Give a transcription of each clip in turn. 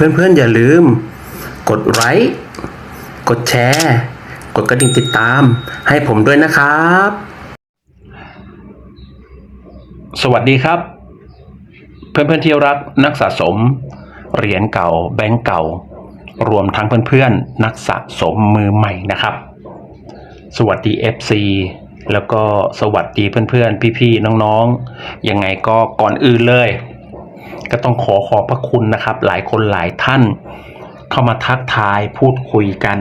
เพื่อนๆอย่าลืม กดไลค์กดแชร์ กดกระดิ่งติดตาม ให้ผมด้วยนะครับ สวัสดีครับ เพื่อนๆที่รักนักสะสม เหรียญเก่า แบงก์เก่า รวมทั้งเพื่อนๆ นักสะสมมือใหม่นะครับ สวัสดี FC แล้วก็สวัสดีเพื่อนๆ พี่ๆ น้องๆ ยังไงก็ก่อนอื่นเลย ก็ต้องขอขอบพระคุณนะครับ หลายคนหลายท่าน เข้ามาทักทายพูดคุยกัน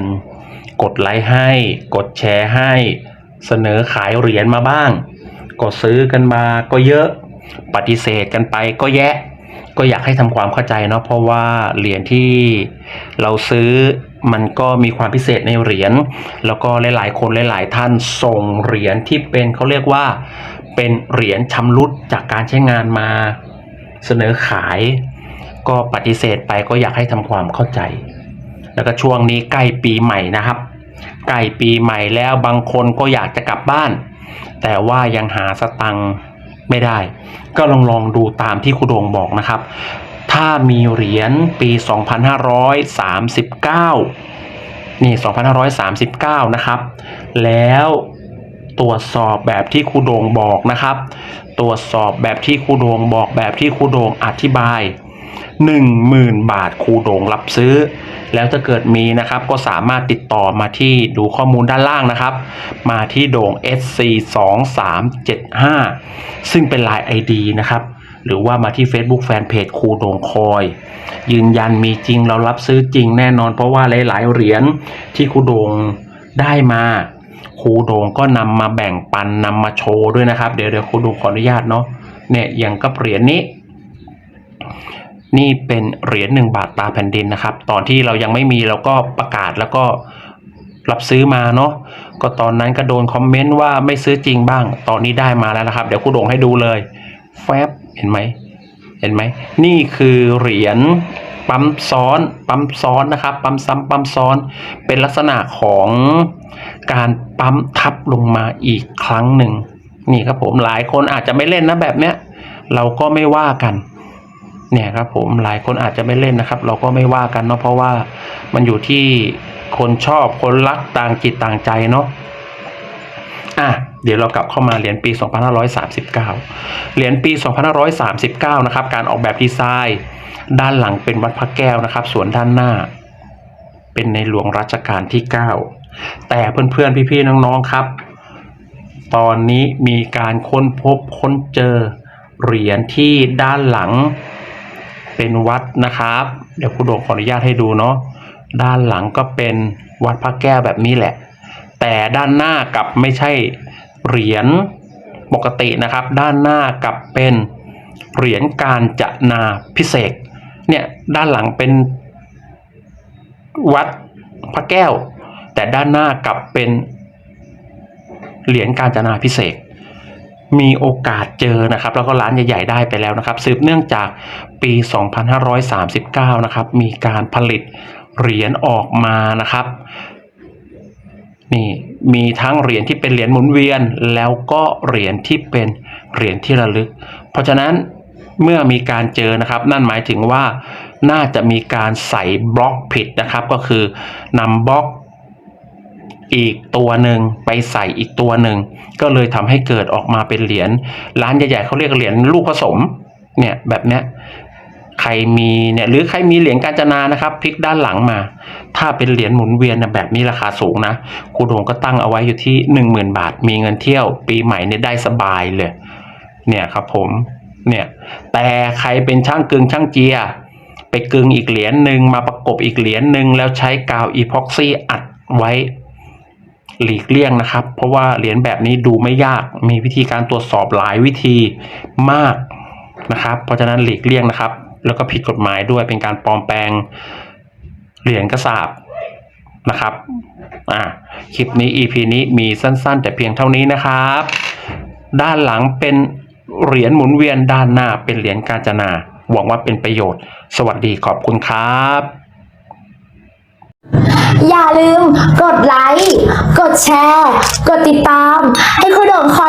กดไลค์ให้ กดแชร์ให้ เสนอขายเหรียญมาบ้าง ก็ซื้อกันมาก็เยอะ ปฏิเสธกันไปก็แยะ ก็อยากให้ทำความเข้าใจเนาะเพราะว่าเหรียญที่เราซื้อมันก็มีความพิเศษในเหรียญ แล้วก็หลายๆ คนหลาย ๆ ท่านส่งเหรียญที่เป็นเขาเรียกว่าเป็นเหรียญชำรุดจากการใช้งานมา เสนอขาย ก็ปฏิเสธไปก็อยากให้ทำความเข้าใจ แล้วก็ช่วงนี้ใกล้ปีใหม่นะครับ ใกล้ปีใหม่แล้วบางคนก็อยากจะกลับบ้าน แต่ว่ายังหาสตังค์ไม่ได้ ก็ลองลองดูตามที่ครูโดงบอกนะครับ ถ้ามีเหรียญปี 2539 นี่ 2539 นะครับ แล้ว ตรวจสอบแบบที่ครูโดงบอกนะครับ ตรวจสอบแบบที่ครูโดงบอกแบบที่ครูโดงอธิบาย 10,000 บาทครูโดงรับซื้อ แล้วถ้าเกิดมีนะครับก็สามารถติดต่อมาที่ดูข้อมูลด้านล่างนะครับ มาที่โด่ง SC 2 3 7 5ซึ่งเป็น Line ID นะครับหรือว่ามาที่ Facebook Fanpage ครูโด่งคอย ยืนยันมีจริงเรารับซื้อจริงแน่นอนเพราะว่าหลาย ๆ เหรียญที่ครูโด่งได้มา ครูโด่งก็นำมาแบ่งปันนำมาโชว์ด้วยนะครับ เดี๋ยวเดี๋ยวครูโด่งขออนุญาตเนาะเนี่ยอย่างกับเหรียญนี้ นี่เป็นเหรียญหนึ่งบาทตาแผ่นดินนะครับ ตอนที่เรายังไม่มีเราก็ประกาศแล้วก็รับซื้อมาเนาะก็ตอนนั้นก็โดนคอมเมนต์ว่าไม่ซื้อจริงบ้าง ตอนนี้ได้มาแล้วนะครับ เดี๋ยวครูโด่งให้ดูเลย แฟบเห็นไหมเห็นไหมนี่คือเหรียญ ปั๊มซ้อน ปั๊มซ้อนนะครับ ปั๊มซ้ำปั๊มซ้อน เป็นลักษณะของการปั๊มทับลงมาอีกครั้งหนึ่งนี่ครับผมหลายคนอาจจะไม่เล่นนะแบบเนี้ยเราก็ไม่ว่ากัน เนี่ยครับผมหลายคนอาจจะไม่เล่นนะครับ เราก็ไม่ว่ากันเนาะเพราะว่ามันอยู่ที่คนชอบคนรักต่างจิตต่างใจเนาะอะเดี๋ยวเรากลับเข้ามาเหรียญปี 2539 เหรียญปี 2539 นะครับ การออกแบบดีไซน์ ด้านหลังเป็นวัดพระแก้วนะครับ ส่วนด้านหน้า เป็นในหลวงรัชกาลที่ 9 แต่เพื่อนๆพี่ๆน้องๆครับ ตอนนี้มีการค้นพบค้นเจอเหรียญที่ด้านหลังเป็นวัดนะครับ เดี๋ยวครูโดงขออนุญาตให้ดูเนาะด้านหลังก็เป็นวัดพระแก้วแบบนี้แหละ แต่ด้านหน้ากลับไม่ใช่เหรียญปกตินะครับ ด้านหน้ากลับเป็น เหรียญการจนาพิเศษเนี่ยด้านหลังเป็นวัดพระแก้ว แต่ด้านหน้ากลับเป็นเหรียญการจนาพิเศษมีโอกาสเจอนะครับ แล้วก็ร้านใหญ่ๆได้ไปแล้วนะครับ สืบเนื่องจากปี 2539 นะครับ มีการผลิตเหรียญออกมานะครับ นี่มีทั้งเหรียญที่เป็นเหรียญหมุนเวียน แล้วก็เหรียญที่เป็นเหรียญที่ระลึก เพราะฉะนั้นเมื่อมีการเจอนะครับ นั่นหมายถึงว่าน่าจะมีการใส่บล็อกผิดนะครับ ก็คือนำบล็อกอีกตัวหนึ่งไปใส่อีกตัวหนึ่ง ก็เลยทำให้เกิดออกมาเป็นเหรียญร้านใหญ่ๆเขาเรียกเหรียญลูกผสมเนี่ยแบบเนี้ยใครมีเนี่ยหรือใครมีเหรียญกาญจนานะครับพลิกด้านหลังมา ถ้าเป็นเหรียญหมุนเวียนนะแบบนี้ราคาสูงนะครูโดงก็ตั้งเอาไว้อยู่ที่หนึ่งหมื่นบาท มีเงินเที่ยวปีใหม่เนี่ยได้สบายเลย เนี่ยครับผมเนี่ยแต่ใครเป็นช่างกึงช่างเจีย ไปกึงอีกเหรียญหนึ่งมาประกบอีกเหรียญหนึ่งแล้วใช้กาวอีพ็อกซี่อัดไว้หลีกเลี่ยงนะครับ เพราะว่าเหรียญแบบนี้ดูไม่ยากมีวิธีการตรวจสอบหลายวิธีมากนะครับ เพราะฉะนั้นหลีกเลี่ยงนะครับ แล้วก็ผิดกฎหมายด้วยเป็นการปลอมแปลงเหรียญกระสาบนะครับอ่าคลิปนี้ EP นี้มีสั้นๆ แต่เพียงเท่านี้นะครับ ด้านหลังเป็น เหรียญหมุนเวียนด้านหน้าเป็นเหรียญกาญจนา หวังว่าเป็นประโยชน์ สวัสดีขอบคุณครับ อย่าลืมกดไลค์ กดแชร์ กดติดตาม ให้คุณโด่งคอยด้วย